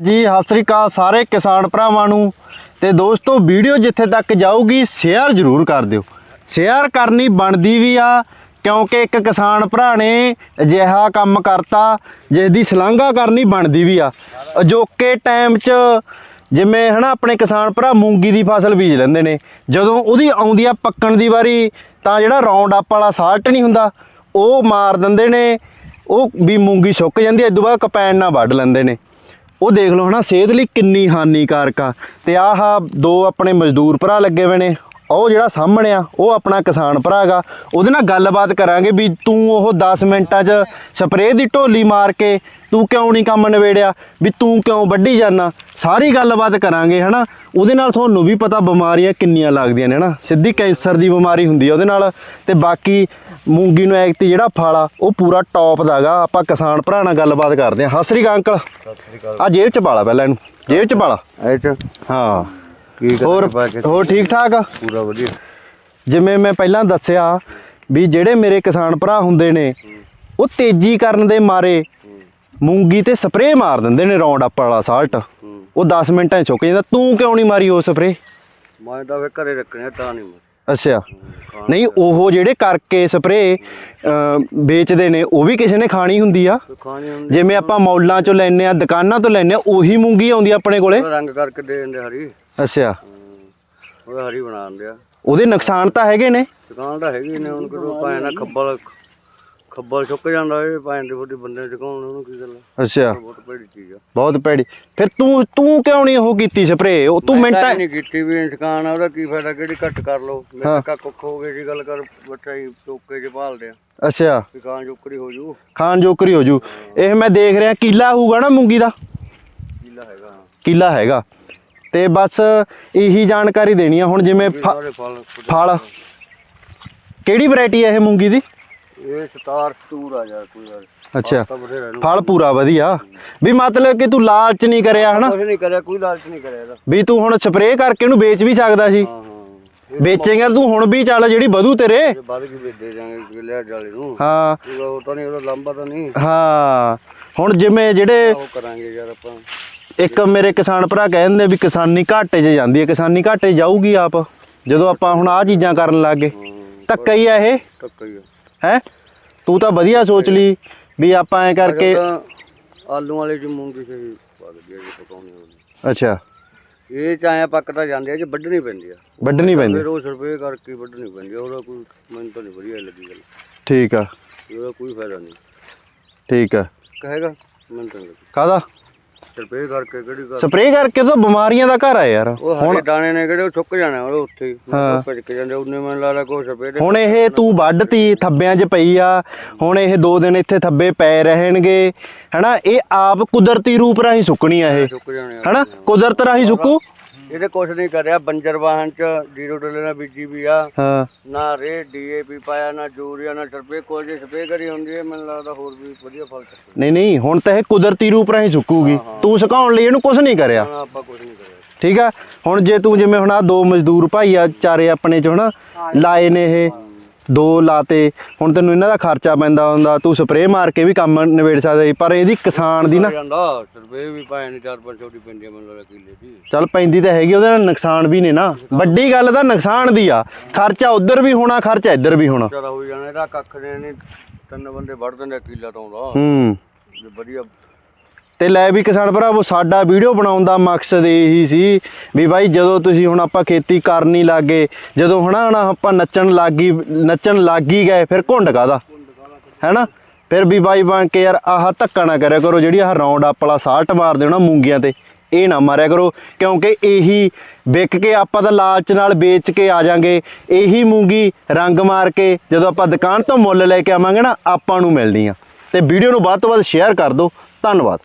ਜੀ, ਸਤਿ ਸ੍ਰੀ ਅਕਾਲ ਸਾਰੇ ਕਿਸਾਨ ਭਰਾਵਾਂ ਨੂੰ ਤੇ ਦੋਸਤੋ, ਵੀਡੀਓ ਜਿੱਥੇ ਤੱਕ ਜਾਊਗੀ ਸ਼ੇਅਰ ਜ਼ਰੂਰ ਕਰ ਦਿਓ। ਸ਼ੇਅਰ ਕਰਨੀ ਬਣਦੀ ਵੀ ਆ, ਕਿਉਂਕਿ ਇੱਕ ਕਿਸਾਨ ਭਰਾ ਨੇ ਅਜਿਹਾ ਕੰਮ ਕਰਤਾ ਜਿਸ ਦੀ ਸ਼ਲਾਘਾ ਕਰਨੀ ਬਣਦੀ ਵੀ ਆ। ਅਜੋਕੇ ਟਾਈਮ 'ਚ ਜਿਵੇਂ ਹਨਾ, ਆਪਣੇ ਕਿਸਾਨ ਭਰਾ ਮੂੰਗੀ ਦੀ ਫਸਲ ਬੀਜ ਲੈਂਦੇ ਨੇ, ਜਦੋਂ ਉਹਦੀ ਆਉਂਦੀ ਆ ਪੱਕਣ ਦੀ ਵਾਰੀ, ਤਾਂ ਜਿਹੜਾ ਰੌਂਡ ਅਪ ਵਾਲਾ ਸਾਲਟ ਨਹੀਂ ਹੁੰਦਾ, ਉਹ ਮਾਰ ਦਿੰਦੇ ਨੇ, ਉਹ ਵੀ ਮੂੰਗੀ ਸੁੱਕ ਜਾਂਦੀ ਐ ਇਦੋਂ ਬਾਅਦ ਕਪੈਨ ਨਾਲ ਵੱਢ ਲੈਂਦੇ ਨੇ। ਉਹ ਦੇਖ ਲਓ ਹਨਾ, ਸਿਹਤ ਲਈ ਕਿੰਨੀ ਹਾਨੀਕਾਰਕ ਆ। ਤੇ ਆਹ ਦੋ ਆਪਣੇ ਮਜ਼ਦੂਰ ਭਰਾ ਲੱਗੇ ਹੋਏ ਨੇ। ਉਹ ਜਿਹੜਾ ਸਾਹਮਣੇ ਆ, ਉਹ ਆਪਣਾ ਕਿਸਾਨ ਭਰਾ ਹੈਗਾ। ਉਹਦੇ ਨਾਲ ਗੱਲਬਾਤ ਕਰਾਂਗੇ ਵੀ ਤੂੰ ਉਹ 10 ਮਿੰਟਾਂ 'ਚ ਸਪਰੇਅ ਦੀ ਢੋਲੀ ਮਾਰ ਕੇ ਤੂੰ ਕਿਉਂ ਨਹੀਂ ਕੰਮ ਨਵੇੜਿਆ ਵੀ ਤੂੰ ਕਿਉਂ ਵੱਢੀ ਜਾਣਾ ਸਾਰੀ ਗੱਲਬਾਤ ਕਰਾਂਗੇ ਹਨਾ। ਉਹਦੇ ਨਾਲ ਤੁਹਾਨੂੰ ਵੀ ਪਤਾ ਬਿਮਾਰੀਆਂ ਕਿੰਨੀਆਂ ਲੱਗਦੀਆਂ ਨੇ ਹਨਾ। ਸਿੱਧੀ ਕੈਂਸਰ ਦੀ ਬਿਮਾਰੀ ਹੁੰਦੀ ਆ ਉਹਦੇ ਨਾਲ। ਤੇ ਬਾਕੀ ਮੂੰਗੀ ਨੂੰ ਐਕਤੀ ਜਿਹੜਾ ਫਲ ਆ ਉਹ ਪੂਰਾ ਟੌਪ ਦਾਗਾ ਆਪਾਂ ਕਿਸਾਨ ਭਰਾ ਨਾਲ ਗੱਲਬਾਤ ਕਰਦੇ ਹਾਂ। ਸਤਿ ਸ੍ਰੀ ਅਕਾਲ ਅੰਕਲ। ਸਤਿ ਸ੍ਰੀ ਅਕਾਲ ਆ ਜੇਬ ਚ ਪਾਲਾ ਪਹਿਲਾਂ ਇਹਨੂੰ। ਜੇਬ ਚ ਪਾਲਾ ਐ ਚ? ਹਾਂ। ਕੀ ਹੋਰ ਹੋਰ ਠੀਕ ਠਾਕ ਆ? ਪੂਰਾ ਵਧੀਆ। ਜਿਵੇਂ ਮੈਂ ਪਹਿਲਾਂ ਦੱਸਿਆ ਵੀ ਜਿਹੜੇ ਮੇਰੇ ਕਿਸਾਨ ਭਰਾ ਹੁੰਦੇ ਨੇ ਉਹ ਤੇਜ਼ੀ ਕਰਨ ਦੇ ਮਾਰੇ ਮੂੰਗੀ ਤੇ ਸਪਰੇਅ ਮਾਰ ਦਿੰਦੇ ਨੇ ਰੌਂਡ ਅਪ ਵਾਲਾ ਸਾਲਟ। ਉਹ 10 ਮਿੰਟਾਂ 'ਚ ਸੁੱਕ ਜਾਂਦਾ। ਤੂੰ ਕਿਉਂ ਨਹੀਂ ਮਾਰੀ ਉਹ ਸਪਰੇਅ? ਮੈਂ ਤਾਂ ਵੇ ਘਰੇ ਰੱਖਣੇ ਆ, ਤਾਂ ਨਹੀਂ ਅੱਛਾ। ਨਹੀਂ ਉਹ ਜਿਹੜੇ ਕਰਕੇ ਸਪਰੇਅ ਵੇਚਦੇ ਨੇ ਉਹ ਵੀ ਕਿਸੇ ਨੇ ਖਾਣੀ ਹੁੰਦੀ ਆ। ਕੋਈ ਖਾਣੀ ਹੁੰਦੀ ਜਿਵੇਂ ਆਪਾਂ ਮੌਲਾਂ ਚੋਂ ਲੈਨੇ ਆ ਦੁਕਾਨਾਂ ਤੋਂ ਲੈਨੇ ਆ ਉਹੀ ਮੂੰਗੀ ਆਉਂਦੀ ਆ ਆਪਣੇ ਕੋਲੇ। ਰੰਗ ਕਰਕੇ ਦੇ ਦਿੰਦੇ ਹਰੀ। ਅੱਛਾ। ਹੂੰ, ਉਹਦਾ ਹਰੀ ਬਣਾ ਦਿੰਦੇ ਆ। ਉਹਦੇ ਨੁਕਸਾਨ ਤਾਂ ਹੈਗੇ ਨੇ। ਦੁਕਾਨ ਤਾਂ ਹੈਗੀ ਨੇ ਹੁਣ ਕਿਦੋਂ ਪਾਏ ਨਾ ਖੱਬਲ ਖੱਬਲ ਸੁੱਕ ਜਾਂਦਾ ਇਹ ਪਾਏ ਦੇ ਫੋਟੀ ਬੰਦੇ ਚਕਾਉਣ ਉਹਨੂੰ ਕੀ ਗੱਲ ਆ? ਅੱਛਾ। ਬਹੁਤ ਭੈੜੀ ਚੀਜ਼ ਆ। ਬਹੁਤ ਭੈੜੀ। ਫਿਰ ਤੂੰ ਤੂੰ ਕਿਉਂ ਨਹੀਂ ਉਹ ਕੀਤੀ ਸਪਰੇਅ? ਉਹ ਤੂੰ ਮੈਂ ਮਿੰਟਾਂ ਤਾਂ ਨਹੀਂ ਕੀਤੀ ਵੀ ਦੁਕਾਨ ਆ ਉਹਦਾ ਕੀ ਫਾਇਦਾ ਕਿਹੜੀ ਘੱਟ ਕਰ ਲਓ? ਹਾਂ। ਮੇਰੇ ਕਾ ਕੁੱਖ ਹੋ ਗਏ ਜੀ ਗੱਲ ਕਰ ਬੱਚਾ ਹੀ ਟੋਕੇ ਚ ਭਾਲਦੇ ਆ। ਅੱਛਾ। ਦੁਕਾਨ ਜੁਕੜੀ ਹੋ ਜੂ। ਖਾਨ ਜੋਕਰੀ ਹੋ ਜੂ। ਇਹ ਮੈਂ ਦੇਖ ਰਿਹਾ ਕੀਲਾ ਹੋਊਗਾ ਨਾ ਮੂੰਗੀ ਦਾ? ਕੀਲਾ ਹੈਗਾ। ਕੀਲਾ ਹੈਗਾ। ਤੇ ਬਸ ਇਹੀ ਜਾਣਕਾਰੀ ਦੇਣੀ ਆ ਹੁਣ ਜਿਵੇਂ ਫ- ਸਾਰੇ ਫਲ ਫਲ। ਕਿਹੜੀ ਵੈਰਾਈਟੀ ਹੈ ਇਹ ਮੂੰਗੀ ਦੀ? ਇਹ ਆ ਯਾਰ ਕੋਈ ਅੱਛਾ। ਇਹਨੂੰ ਫਲ ਪੂਰਾ ਵਧੀਆ। ਵੀ ਮਤਲਬ ਕਿ ਤੂੰ ਲਾਲਚ ਨਹੀਂ ਕਰਿਆ ਹਨਾ? ਕੁਛ ਨਹੀਂ ਕਰਿਆ ਕੋਈ ਲਾਲਚ ਨਹੀਂ ਕਰਿਆ ਇਹਦਾ। ਵੀ ਤੂੰ ਹੁਣ ਸਪਰੇਅ ਕਰਕੇ ਉਹਨੂੰ ਵੇਚ ਵੀ ਸਕਦਾ ਸੀ। ਵੇਚੇਂਗਾ ਤੂੰ ਹੁਣ ਵੀ ਚੱਲ ਜਿਹੜੀ ਵਧੂ ਤੇਰੇ। ਇਹ ਬਾਅਦ ਕੀ ਵੇ ਦੇ ਜਾਾਂਗੇ ਗਿਲਿਆ ਜਾਲੇ ਨੂੰ। ਹਾਂ। ਉਹਦਾ ਉਹ ਤਾਂ ਨਹੀਂ ਉਹਦਾ ਲੰਬਾ ਤਾਂ ਨਹੀਂ। ਹਾਂ। ਹੁਣ ਜਿਵੇਂ ਜਿਹੜੇ ਉਹ ਕਰਾਂਗੇ ਯਾਰ ਆਪਾਂ। ਇੱਕ ਮੇਰੇ ਕਿਸਾਨ ਭਰਾ ਕਹਿੰਦੇ ਵੀ ਕਿਸਾਨੀ ਘਾਟੇ 'ਚ ਜਾਂਦੀ ਹੈ ਕਿਸਾਨੀ ਘਾਟੇ ਜਾਊਗੀ ਆਪ ਜਦੋਂ ਆਪਾਂ ਹੁਣ ਆਹ ਚੀਜ਼ਾਂ ਕਰਨ ਲੱਗੇ ਧੱਕਾ ਹੀ ਆ ਇਹ। ਟੱਕਾ ਹੀ ਆ। ਹੈ? ਤੂੰ ਤਾਂ ਵਧੀਆ ਸੋਚ ਲਈ ਵੀ ਆਪਾਂ ਐ ਕਰਕੇ ਆਲੂ ਵਾਲੇ ਚ ਮੂੰਗੀ ਸਹੀ ਪਾ ਦਿਆ ਜੀ ਪਕਾਉਣੀ ਹੋਣੀ ਅੱਛਾ। ਇਹ ਚਾਇਆ ਪੱਕ ਤਾਂ ਜਾਂਦੇ ਆ ਜੇ ਵੱਢਣੀ ਪੈਂਦੀ ਆ। ਵੱਢਣੀ ਪੈਂਦੀ। ਫਿਰ ਉਹ ਸਰਵੇ ਕਰਕੇ ਵੱਢਣੀ ਪੈਂਦੀ ਆ ਉਹਦਾ ਕੋਈ ਮੈਨੂੰ ਤਾਂ ਨਹੀਂ ਵਧੀਆ ਲੱਗੀ ਗੱਲ। ਠੀਕ ਆ। ਉਹਦਾ ਕੋਈ ਫਾਇਦਾ ਨਹੀਂ। ਠੀਕ ਆ। ਕਹੇਗਾ ਮੈਨੂੰ ਤਾਂ ਨਹੀਂ ਲੱਗੀ। ਕਾਦਾ ਸਰਵੇ ਕਰਕੇ ਕਿਹੜੀ ਗੱਲ? ਸਪਰੇਅ ਕਰਕੇ ਤਾਂ ਬਿਮਾਰੀਆਂ ਦਾ ਘਰ ਆ ਯਾਰ। ਉਹ ਹਰੇ ਦਾਣੇ ਨੇ ਕਿਹੜੇ ਉਹ ਸੁੱਕ ਜਾਣੇ ਉਹ ਉੱਥੇ ਹੀ। ਭਿੜਕ ਜਾਂਦੇ ਉਹਨੇ ਮੈਨੂੰ ਲੱਗਦਾ ਕੋਈ ਦੇ ਹੁਣ ਇਹ ਤੂੰ ਵੱਢਤੀ ਥੱਬਿਆਂ 'ਚ ਪਈ ਆ। ਹੁਣ ਇਹ ਦੋ ਦਿਨ ਇੱਥੇ ਥੱਬੇ ਪਏ ਰਹਿਣਗੇ। ਹਨਾ ਇਹ ਆਪ ਕੁਦਰਤੀ ਰੂਪ ਰਾਹੀਂ ਸੁੱਕਣੀ ਆ ਇਹ। ਹਨਾ ਕੁਦਰਤ ਰਾਹੀਂ ਸੁੱਕੂ। ਇਹਦੇ ਕੁਛ ਨਹੀਂ ਕਰਿਆ ਬੰਜਰ ਵਾਹਨ ਚ ਜ਼ੀਰੋ ਡੋਲੇ ਨਾਲ ਬੀਜੀ ਵੀ ਆ। ਹਾਂ। ਨਾ ਰੇ ਡੀਏਪੀ ਪਾਇਆ ਨਾ ਯੂਰੀਆ ਨਾ ਸਰਵੇ ਕੋਈ ਜੇ ਸਰਵੇ ਕਰੀ ਹੁੰਦੀ ਹੈ ਮੈਨੂੰ ਲੱਗਦਾ ਹੋਰ ਵੀ ਵਧੀਆ ਫਲ ਚੱਕੂ। ਨਹੀਂ ਨਹੀਂ ਹੁਣ ਤਾਂ ਇਹ ਕੁਦਰਤੀ ਰੂਪ ਰਾਹੀਂ ਸੁੱਕੂਗੀ ਤੂੰ ਸੁਕਾਉਣ ਲਈ ਇਹਨੂੰ ਕੁਝ ਨਹੀਂ ਕਰਿਆ। ਆਪਾਂ ਕੁਛ ਨਹੀਂ ਕਰਿਆ। ਠੀਕ ਆ? ਹੁਣ ਜੇ ਤੂੰ ਜਿਵੇਂ ਹੁਣ ਆ ਦੋ ਮਜ਼ਦੂਰ ਭਾਈ ਆ ਚਾਰੇ ਆਪਣੇ ਚ ਹਨਾ ਲਾਏ ਨੇ ਇਹ। ਦੋ ਲਾਤੇ ਹੁਣ ਤੈਨੂੰ ਇਹਨਾਂ ਦਾ ਖਰਚਾ ਪੈਂਦਾ ਹੁੰਦਾ ਤੂੰ ਸਪਰੇਅ ਮਾਰ ਕੇ ਵੀ ਕੰਮ ਨਿਬੇੜ ਸਕਦਾ ਸੀ ਪਰ ਇਹਦੀ ਕਿਸਾਨ ਦੀ ਨਾ ਜਾਂਦਾ ਸਰਵੇ ਵੀ ਨੇ ਚਾਰ ਪੰਜ ਛੋਟੀ ਪਿੰਡੀ ਮੈਨੂੰ ਲੱਗਦਾ ਕਿੱਲੇ ਦੀ। ਚੱਲ ਪੈਂਦੀ ਤਾਂ ਹੈਗੀ ਉਹਦੇ ਨਾਲ ਨੁਕਸਾਨ ਵੀ ਨੇ ਨਾ। ਵੱਡੀ ਗੱਲ ਤਾਂ ਨੁਕਸਾਨ ਦੀ ਆ। ਖਰਚਾ ਉਧਰ ਵੀ ਹੋਣਾ ਖਰਚਾ ਇੱਧਰ ਵੀ ਹੋਣਾ। ਚਲਾ ਹੋ ਜਾਣਾ ਇਹਦਾ ਕੱਖ ਨੇ। ਨਹੀਂ ਤਿੰਨ ਬੰਦੇ ਵੜ ਦਿੰਦੇ ਆ ਕਿੱਲਾ ਤੋਂ ਆਉਂਦਾ ਹੂੰ। ਜੇ ਵਧੀਆ ਤੇ ਲੈ ਵੀ ਕਿਸਾਨ ਭਰਾਵੋ ਸਾਡਾ ਵੀਡੀਓ ਬਣਾਉਣ ਦਾ ਮਕਸਦ ਇਹੀ ਸੀ ਵੀ ਬਾਈ ਜਦੋਂ ਤੁਸੀਂ ਹੁਣ ਆਪਾਂ ਖੇਤੀ ਕਰਨੀ ਲੱਗੇ ਜਦੋਂ ਹਨਾ ਹਨਾ ਆਪਾਂ ਨੱਚਣ ਲੱਗੀ ਨੱਚਣ ਲੱਗ ਹੀ ਗਏ, ਫਿਰ ਘੁੰਡ ਕਾਦਾ ਹੈਨਾ? ਫਿਰ ਵੀ ਬਾਈ ਬਣ ਕੇ ਯਾਰ ਆਹ ਧੱਕਾ ਨਾ ਕਰਿਆ ਕਰੋ, ਜਿਹੜੀ ਆਹ ਰਾਉਂਡ ਅਪ ਵਾਲਾ ਸਾਲਟ ਮਾਰਦੇ ਹੋ ਨਾ ਮੂੰਗੀਆਂ ਤੇ, ਇਹ ਨਾ ਮਾਰਿਆ ਕਰੋ, ਕਿਉਂਕਿ ਇਹੀ ਵਿਕ ਕੇ ਆਪਾਂ ਤਾਂ ਲਾਲਚ ਨਾਲ ਵੇਚ ਕੇ ਆ ਜਾਾਂਗੇ, ਇਹੀ ਮੂੰਗੀ ਰੰਗ ਮਾਰ ਕੇ ਜਦੋਂ ਆਪਾਂ ਦੁਕਾਨ ਤੋਂ ਮੁੱਲ ਲੈ ਕੇ ਆਵਾਂਗੇ ਨਾ, ਆਪਾਂ ਨੂੰ ਮਿਲਣੀ ਆ। ਤੇ ਵੀਡੀਓ ਨੂੰ ਵੱਧ ਤੋਂ ਵੱਧ ਸ਼ੇਅਰ ਕਰ ਦਿਓ, ਧੰਨਵਾਦ।